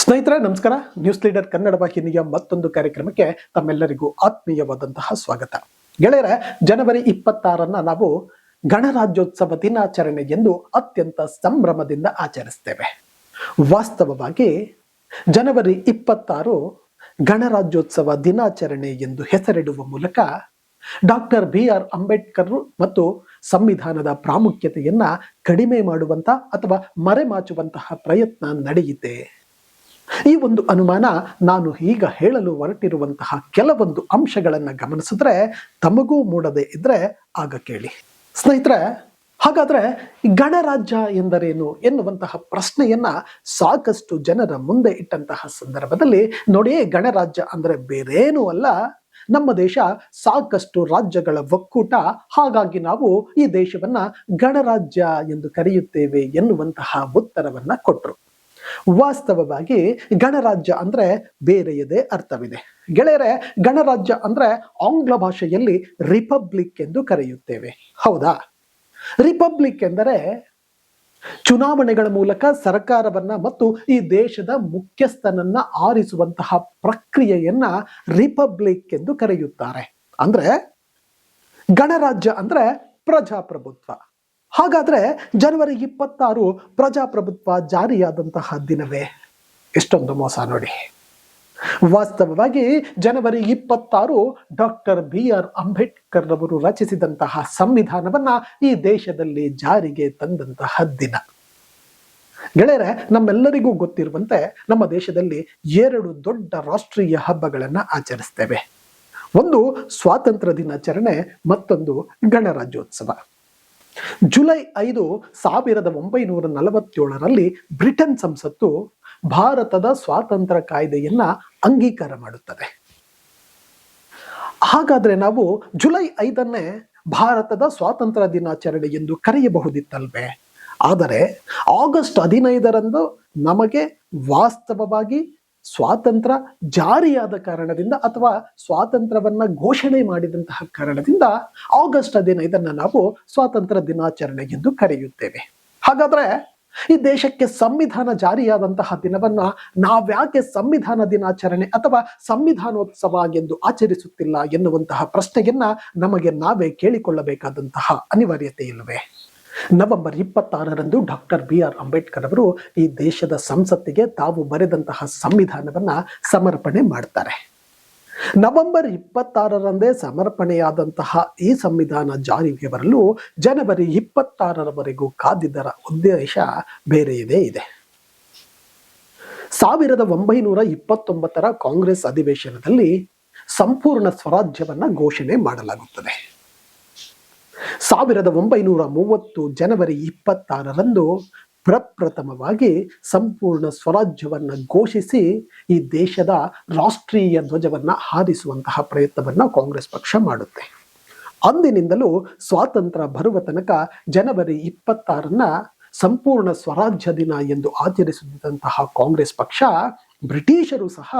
ಸ್ನೇಹಿತರೆ, ನಮಸ್ಕಾರ. News leader Kannada ವಾಹಿನಿಯ ಮತ್ತೊಂದು ಕಾರ್ಯಕ್ರಮಕ್ಕೆ ತಮ್ಮೆಲ್ಲರಿಗೂ ಆತ್ಮೀಯವಾದಂತಹ ಸ್ವಾಗತ. ಗೆಳೆಯರ, ಜನವರಿ ಇಪ್ಪತ್ತಾರನ್ನ ನಾವು ಗಣರಾಜ್ಯೋತ್ಸವ ದಿನಾಚರಣೆ ಎಂದು ಅತ್ಯಂತ ಸಂಭ್ರಮದಿಂದ ಆಚರಿಸ್ತೇವೆ. ವಾಸ್ತವವಾಗಿ ಜನವರಿ ಇಪ್ಪತ್ತಾರು ಗಣರಾಜ್ಯೋತ್ಸವ ದಿನಾಚರಣೆ ಎಂದು ಹೆಸರಿಡುವ ಮೂಲಕ ಡಾಕ್ಟರ್ ಬಿ ಆರ್ ಅಂಬೇಡ್ಕರ್ ಮತ್ತು ಸಂವಿಧಾನದ ಪ್ರಾಮುಖ್ಯತೆಯನ್ನ ಕಡಿಮೆ ಮಾಡುವಂತ ಅಥವಾ ಮರೆಮಾಚುವಂತಹ ಪ್ರಯತ್ನ ನಡೆಯಿತೆ. ಈ ಒಂದು ಅನುಮಾನ ನಾನು ಈಗ ಹೇಳಲು ಹೊರಟಿರುವಂತಹ ಕೆಲವೊಂದು ಅಂಶಗಳನ್ನು ಗಮನಿಸಿದ್ರೆ ತಮಗೂ ಮೂಡದೆ ಇದ್ರೆ ಆಗ ಕೇಳಿ. ಸ್ನೇಹಿತರೆ, ಹಾಗಾದ್ರೆ ಗಣರಾಜ್ಯ ಎಂದರೇನು ಎನ್ನುವಂತಹ ಪ್ರಶ್ನೆಯನ್ನ ಸಾಕಷ್ಟು ಜನರ ಮುಂದೆ ಇಟ್ಟಂತಹ ಸಂದರ್ಭದಲ್ಲಿ ನೋಡಿ ಗಣರಾಜ್ಯ ಅಂದ್ರೆ ಬೇರೇನೂ ಅಲ್ಲ. ನಮ್ಮ ದೇಶ ಸಾಕಷ್ಟು ರಾಜ್ಯಗಳ ಒಕ್ಕೂಟ. ಹಾಗಾಗಿ ನಾವು ಈ ದೇಶವನ್ನ ಗಣರಾಜ್ಯ ಎಂದು ಕರೆಯುತ್ತೇವೆ ಎನ್ನುವಂತಹ ಉತ್ತರವನ್ನ ಕೊಟ್ಟರು ವಾಸ್ತವವಾಗಿ ಗಣರಾಜ್ಯ ಅಂದ್ರೆ ಬೇರೆಯದೇ ಅರ್ಥವಿದೆ. ಗೆಳೆಯರೆ, ಗಣರಾಜ್ಯ ಅಂದ್ರೆ ಆಂಗ್ಲ ಭಾಷೆಯಲ್ಲಿ ರಿಪಬ್ಲಿಕ್ ಎಂದು ಕರೆಯುತ್ತೇವೆ. ಹೌದಾ? ರಿಪಬ್ಲಿಕ್ ಎಂದರೆ ಚುನಾವಣೆಗಳ ಮೂಲಕ ಸರ್ಕಾರವನ್ನ ಮತ್ತು ಈ ದೇಶದ ಮುಖ್ಯಸ್ಥನನ್ನ ಆರಿಸುವಂತಹ ಪ್ರಕ್ರಿಯೆಯನ್ನ ರಿಪಬ್ಲಿಕ್ ಎಂದು ಕರೆಯುತ್ತಾರೆ. ಅಂದ್ರೆ ಗಣರಾಜ್ಯ ಅಂದ್ರೆ ಪ್ರಜಾಪ್ರಭುತ್ವ. ಹಾಗಾದ್ರೆ ಜನವರಿ ಇಪ್ಪತ್ತಾರು ಪ್ರಜಾಪ್ರಭುತ್ವ ಜಾರಿಯಾದಂತಹ ದಿನವೇ? ಎಷ್ಟೊಂದು ಮೋಸ ನೋಡಿ. ವಾಸ್ತವವಾಗಿ ಜನವರಿ ಇಪ್ಪತ್ತಾರು ಡಾಕ್ಟರ್ ಬಿ ಆರ್ ಅಂಬೇಡ್ಕರ್ ರವರು ರಚಿಸಿದಂತಹ ಸಂವಿಧಾನವನ್ನ ಈ ದೇಶದಲ್ಲಿ ಜಾರಿಗೆ ತಂದಂತಹ ದಿನ. ಗೆಳೆಯರೆ, ನಮ್ಮೆಲ್ಲರಿಗೂ ಗೊತ್ತಿರುವಂತೆ ನಮ್ಮ ದೇಶದಲ್ಲಿ ಎರಡು ದೊಡ್ಡ ರಾಷ್ಟ್ರೀಯ ಹಬ್ಬಗಳನ್ನ ಆಚರಿಸ್ತೇವೆ. ಒಂದು ಸ್ವಾತಂತ್ರ್ಯ ದಿನಾಚರಣೆ, ಮತ್ತೊಂದು ಗಣರಾಜ್ಯೋತ್ಸವ. ಜುಲೈ ಐದು ಸಾವಿರದ ಒಂಬೈನೂರ ನಲವತ್ತೇಳರಲ್ಲಿ ಬ್ರಿಟನ್ ಸಂಸತ್ತು ಭಾರತದ ಸ್ವಾತಂತ್ರ್ಯ ಕಾಯ್ದೆಯನ್ನ ಅಂಗೀಕಾರ ಮಾಡುತ್ತದೆ. ಹಾಗಾದ್ರೆ ನಾವು ಜುಲೈ ಐದನ್ನೇ ಭಾರತದ ಸ್ವಾತಂತ್ರ್ಯ ದಿನಾಚರಣೆ ಎಂದು ಕರೆಯಬಹುದಿತ್ತಲ್ವೇ? ಆದರೆ ಆಗಸ್ಟ್ ಹದಿನೈದರಂದು ನಮಗೆ ವಾಸ್ತವವಾಗಿ ಸ್ವಾತಂತ್ರ್ಯ ಜಾರಿಯಾದ ಕಾರಣದಿಂದ ಅಥವಾ ಸ್ವಾತಂತ್ರ್ಯವನ್ನ ಘೋಷಣೆ ಮಾಡಿದಂತಹ ಕಾರಣದಿಂದ ಆಗಸ್ಟ್ ಹದಿನೈದನ್ನ ನಾವು ಸ್ವಾತಂತ್ರ್ಯ ದಿನಾಚರಣೆ ಎಂದು ಕರೆಯುತ್ತೇವೆ. ಹಾಗಾದ್ರೆ ಈ ದೇಶಕ್ಕೆ ಸಂವಿಧಾನ ಜಾರಿಯಾದಂತಹ ದಿನವನ್ನ ನಾವ್ಯಾಕೆ ಸಂವಿಧಾನ ದಿನಾಚರಣೆ ಅಥವಾ ಸಂವಿಧಾನೋತ್ಸವ ಎಂದು ಆಚರಿಸುತ್ತಿಲ್ಲ ಎನ್ನುವಂತಹ ಪ್ರಶ್ನೆಯನ್ನ ನಮಗೆ ನಾವೇ ಕೇಳಿಕೊಳ್ಳಬೇಕಾದಂತಹ ಅನಿವಾರ್ಯತೆ ಇಲ್ಲವೇ? ನವೆಂಬರ್ ಇಪ್ಪತ್ತಾರರಂದು ಡಾಕ್ಟರ್ ಬಿ ಆರ್ ಅಂಬೇಡ್ಕರ್ ಅವರು ಈ ದೇಶದ ಸಂಸತ್ತಿಗೆ ತಾವು ಬರೆದಂತಹ ಸಂವಿಧಾನವನ್ನ ಸಮರ್ಪಣೆ ಮಾಡ್ತಾರೆ. ನವೆಂಬರ್ ಇಪ್ಪತ್ತಾರರಂದೇ ಸಮರ್ಪಣೆಯಾದಂತಹ ಈ ಸಂವಿಧಾನ ಜಾರಿಗೆ ಬರಲು ಜನವರಿ ಇಪ್ಪತ್ತಾರರವರೆಗೂ ಕಾದಿದ್ದರ ಉದ್ದೇಶ ಬೇರೆಯದೇ ಇದೆ. ಸಾವಿರದ ಒಂಬೈನೂರ ಇಪ್ಪತ್ತೊಂಬತ್ತರ ಕಾಂಗ್ರೆಸ್ ಅಧಿವೇಶನದಲ್ಲಿ ಸಂಪೂರ್ಣ ಸ್ವರಾಜ್ಯವನ್ನ ಘೋಷಣೆ ಮಾಡಲಾಗುತ್ತದೆ. ಸಾವಿರದ ಒಂಬೈನೂರ ಮೂವತ್ತು ಜನವರಿ ಇಪ್ಪತ್ತಾರರಂದು ಪ್ರಪ್ರಥಮವಾಗಿ ಸಂಪೂರ್ಣ ಸ್ವರಾಜ್ಯವನ್ನು ಘೋಷಿಸಿ ಈ ದೇಶದ ರಾಷ್ಟ್ರೀಯ ಧ್ವಜವನ್ನು ಹಾರಿಸುವಂತಹ ಪ್ರಯತ್ನವನ್ನು ಕಾಂಗ್ರೆಸ್ ಪಕ್ಷ ಮಾಡುತ್ತೆ. ಅಂದಿನಿಂದಲೂ ಸ್ವಾತಂತ್ರ್ಯ ಬರುವ ತನಕ ಜನವರಿ ಇಪ್ಪತ್ತಾರನ್ನ ಸಂಪೂರ್ಣ ಸ್ವರಾಜ್ಯ ದಿನ ಎಂದು ಆಚರಿಸುತ್ತಿದ್ದಂತಹ ಕಾಂಗ್ರೆಸ್ ಪಕ್ಷ ಬ್ರಿಟಿಷರು ಸಹ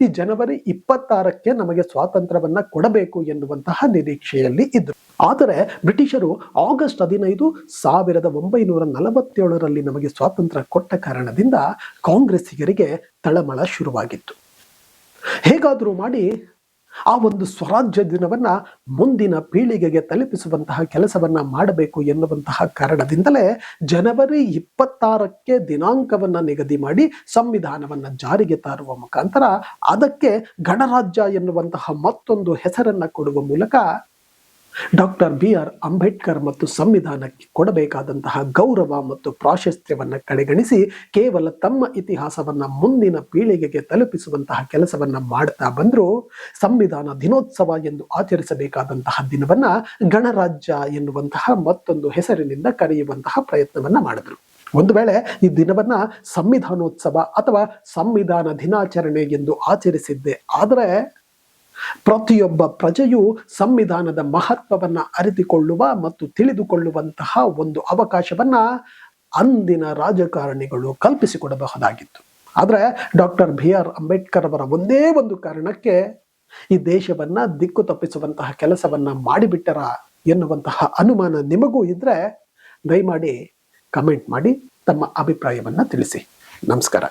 ಈ ಜನವರಿ ಇಪ್ಪತ್ತಾರಕ್ಕೆ ನಮಗೆ ಸ್ವಾತಂತ್ರ್ಯವನ್ನ ಕೊಡಬೇಕು ಎನ್ನುವಂತಹ ನಿರೀಕ್ಷೆಯಲ್ಲಿ ಇದ್ದರು ಆದರೆ ಬ್ರಿಟಿಷರು ಆಗಸ್ಟ್ ಹದಿನೈದು ಸಾವಿರದ ಒಂಬೈನೂರ ನಲವತ್ತೇಳರಲ್ಲಿ ನಮಗೆ ಸ್ವಾತಂತ್ರ್ಯ ಕೊಟ್ಟ ಕಾರಣದಿಂದ ಕಾಂಗ್ರೆಸ್ಸಿಗರಿಗೆ ತಳಮಳ ಶುರುವಾಗಿತ್ತು. ಹೇಗಾದರೂ ಮಾಡಿ ಆ ಒಂದು ಸ್ವರಾಜ್ಯ ದಿನವನ್ನ ಮುಂದಿನ ಪೀಳಿಗೆಗೆ ತಲುಪಿಸುವಂತಹ ಕೆಲಸವನ್ನ ಮಾಡಬೇಕು ಎನ್ನುವಂತಹ ಕಾರಣದಿಂದಲೇ ಜನವರಿ ಇಪ್ಪತ್ತಾರಕ್ಕೆ ದಿನಾಂಕವನ್ನ ನಿಗದಿ ಮಾಡಿ ಸಂವಿಧಾನವನ್ನ ಜಾರಿಗೆ ತರುವ ಮುಖಾಂತರ ಅದಕ್ಕೆ ಗಣರಾಜ್ಯ ಎನ್ನುವಂತಹ ಮತ್ತೊಂದು ಹೆಸರನ್ನ ಕೊಡುವ ಮೂಲಕ ಡಾಕ್ಟರ್ ಬಿ ಆರ್ ಅಂಬೇಡ್ಕರ್ ಮತ್ತು ಸಂವಿಧಾನಕ್ಕೆ ಕೊಡಬೇಕಾದಂತಹ ಗೌರವ ಮತ್ತು ಪ್ರಾಶಸ್ತ್ಯವನ್ನ ಕಡೆಗಣಿಸಿ ಕೇವಲ ತಮ್ಮ ಇತಿಹಾಸವನ್ನ ಮುಂದಿನ ಪೀಳಿಗೆಗೆ ತಲುಪಿಸುವಂತಹ ಕೆಲಸವನ್ನ ಮಾಡ್ತಾ ಬಂದ್ರು. ಸಂವಿಧಾನ ದಿನೋತ್ಸವ ಎಂದು ಆಚರಿಸಬೇಕಾದಂತಹ ದಿನವನ್ನ ಗಣರಾಜ್ಯ ಎನ್ನುವಂತಹ ಮತ್ತೊಂದು ಹೆಸರಿನಿಂದ ಕರೆಯುವಂತಹ ಪ್ರಯತ್ನವನ್ನ ಮಾಡಿದರು. ಒಂದು ವೇಳೆ ಈ ದಿನವನ್ನ ಸಂವಿಧಾನೋತ್ಸವ ಅಥವಾ ಸಂವಿಧಾನ ದಿನಾಚರಣೆ ಎಂದು ಆಚರಿಸಿದ್ದೆ ಆದರೆ ಪ್ರತಿಯೊಬ್ಬ ಪ್ರಜೆಯು ಸಂವಿಧಾನದ ಮಹತ್ವವನ್ನ ಅರಿತುಕೊಳ್ಳುವ ಮತ್ತು ತಿಳಿದುಕೊಳ್ಳುವಂತಹ ಒಂದು ಅವಕಾಶವನ್ನ ಅಂದಿನ ರಾಜಕಾರಣಿಗಳು ಕಲ್ಪಿಸಿಕೊಡಬಹುದಾಗಿತ್ತು. ಆದರೆ ಡಾಕ್ಟರ್ ಬಿ ಆರ್ ಅಂಬೇಡ್ಕರ್ ಅವರ ಒಂದೇ ಒಂದು ಕಾರಣಕ್ಕೆ ಈ ದೇಶವನ್ನ ದಿಕ್ಕು ತಪ್ಪಿಸುವಂತಹ ಕೆಲಸವನ್ನ ಮಾಡಿಬಿಟ್ಟರ ಎನ್ನುವಂತಹ ಅನುಮಾನ ನಿಮಗೂ ಇದ್ದರೆ ದಯಮಾಡಿ ಕಮೆಂಟ್ ಮಾಡಿ ತಮ್ಮ ಅಭಿಪ್ರಾಯವನ್ನ ತಿಳಿಸಿ. ನಮಸ್ಕಾರ.